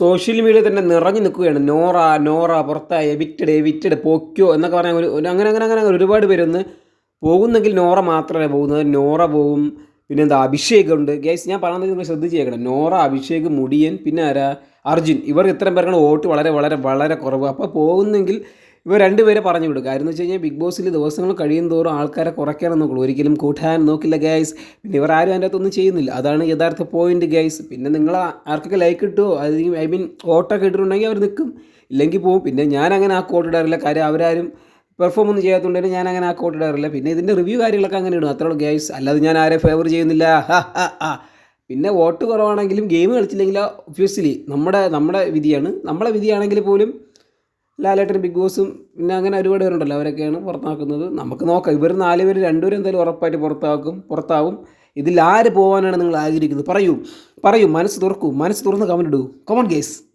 Social media തന്നെ നിറഞ്ഞു നിൽക്കുകയാണ്. നോറ നോറ പുറത്തായ എവിറ്റഡ് എവിറ്റഡ് പോക്കിയോ എന്നൊക്കെ പറഞ്ഞാൽ ഒരു അങ്ങനെ അങ്ങനെ അങ്ങനെ അങ്ങനെ ഒരുപാട് പേരൊന്ന് പോകുന്നെങ്കിൽ നോറ മാത്രമല്ല പോകുന്നത്. നോറ പോവും പിന്നെ എന്താ അഭിഷേക് ഉണ്ട്. ഗൈസ് ഞാൻ പറയുന്നത് നിങ്ങൾ ശ്രദ്ധിച്ച് കേൾക്കണം നോറ അഭിഷേക് മുടിയൻ പിന്നെ ആരാ? അർജുൻ. ഇവർ ഇത്രയും പേർക്കാണ് വോട്ട് വളരെ വളരെ വളരെ കുറവ്. അപ്പോൾ പോകുന്നെങ്കിൽ ഇവർ രണ്ടുപേരെ പറഞ്ഞു വിടുക കാര്യം എന്ന് വെച്ച് കഴിഞ്ഞാൽ ബിഗ് ബോസിൽ ദിവസങ്ങൾ കഴിയും തോറും ആൾക്കാരെ കുറയ്ക്കാനും നോക്കുള്ളൂ ഒരിക്കലും കൂട്ടാൻ നോക്കില്ല ഗൈസ് പിന്നെ ഇവർ ആരും അതിന്റെ അകത്തൊന്നും ചെയ്യുന്നില്ല. അതാണ് യഥാർത്ഥ പോയിന്റ് ഗൈസ് പിന്നെ നിങ്ങൾ ആർക്കൊക്കെ ലൈക്ക് കിട്ടുമോ അത് ഐ മീൻ ഓട്ടൊക്കെ ഇട്ടിട്ടുണ്ടെങ്കിൽ അവർ നിൽക്കും. ഇല്ലെങ്കിൽ പോകും പിന്നെ ഞാൻ അങ്ങനെ ആ കോട്ട് ഇടാറില്ല. കാര്യം അവരാരും പെർഫോം ഒന്നും ചെയ്യാത്തതുകൊണ്ട് ഞാൻ അങ്ങനെ ആ കോട്ട് ഇടാറില്ല. പിന്നെ ഇതിന്റെ റിവ്യൂ കാര്യങ്ങളൊക്കെ അങ്ങനെ ഇടും. അത്രയുള്ളൂ ഗൈസ് അല്ലാതെ ഞാൻ ആരെ ഫേവർ ചെയ്യുന്നില്ല. പിന്നെ വോട്ട് കുറവാണെങ്കിലും ഗെയിം കളിച്ചില്ലെങ്കിൽ ഒബ്വിയസ്ലി നമ്മുടെ നമ്മുടെ വിധിയാണ്. നമ്മുടെ വിധിയാണെങ്കിൽ പോലും ലാലേട്ടൻ ബിഗ് ബോസും പിന്നെ അങ്ങനെ ഒരുപാട് പേരുണ്ടല്ലോ അവരൊക്കെയാണ് പുറത്താക്കുന്നത്. നമുക്ക് നോക്കാം. ഇവർ നാല് പേര് രണ്ടുപേരും എന്തായാലും ഉറപ്പായിട്ട് പുറത്താക്കും പുറത്താവും. ഇതിൽ ആര് പോകാനാണ് നിങ്ങൾ ആഗ്രഹിക്കുന്നത്? പറയൂ. പറയൂ. മനസ്സ് തുറക്കൂ. മനസ്സ് തുറന്ന് കമന്റ് ഇടൂ. Come on guys